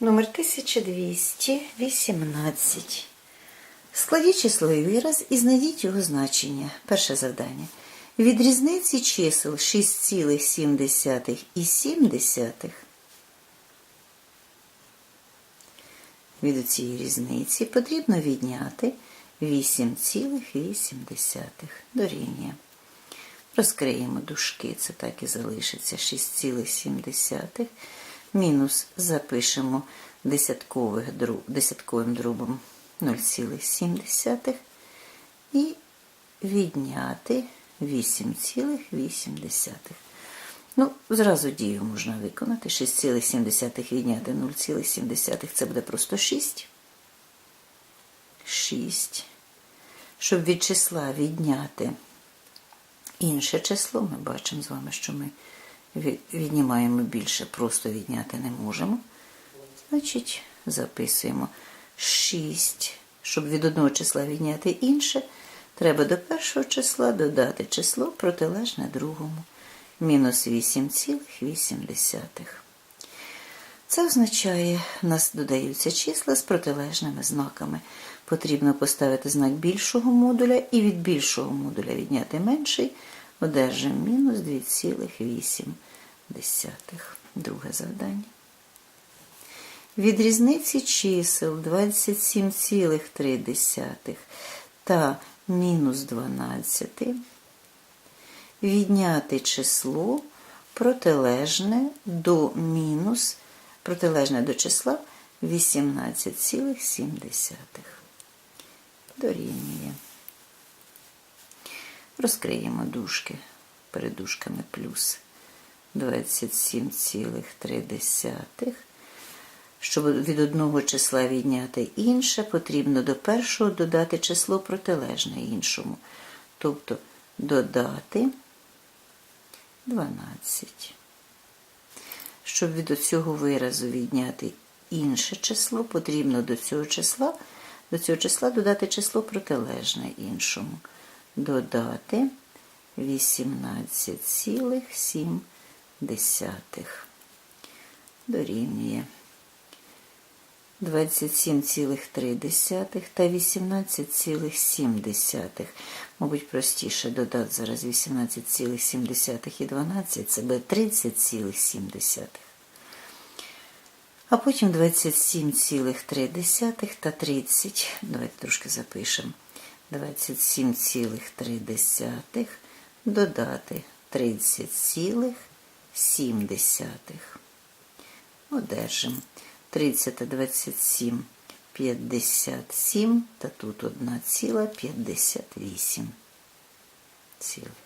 Номер 1218. Складіть числовий вираз і знайдіть його значення. Перше завдання. Від різниці чисел 6,7 і 7 від цієї різниці потрібно відняти 8,8 дорівнює. Розкриємо дужки, це так і залишиться 6,7. Мінус запишемо десятковим дробом 0,7 і відняти 8,8. Ну, зразу дію можна виконати. 6,7 відняти 0,7 це буде просто 6. 6. Щоб від числа відняти інше число, ми бачимо з вами, що ми віднімаємо більше, просто відняти не можемо. Значить, записуємо 6. Щоб від одного числа відняти інше, треба до першого числа додати число протилежне другому. Мінус 8,8. Це означає, в нас додаються числа з протилежними знаками. Потрібно поставити знак більшого модуля і від більшого модуля відняти менший, одержимо мінус 2,8. Друге завдання. Від різниці чисел 27,3 та мінус 12 відняти число протилежне до мінус, протилежне до числа 18,7. Дорівнює. Розкриємо дужки перед дужками плюс 27,3. Щоб від одного числа відняти інше, потрібно до першого додати число протилежне іншому. Тобто додати 12. Щоб від цього виразу відняти інше число, потрібно до цього числа, до цього числа додати число протилежне іншому. Додати 18,7 дорівнює 27,3 та 18,7. Мабуть, простіше додати зараз 18,7 і 12, це буде 30,7. А потім 27,3 та 30. Давайте трошки запишемо. 27,3 додати 30,7. Одержимо 30 та 27, 57, та тут 1,58 цілих.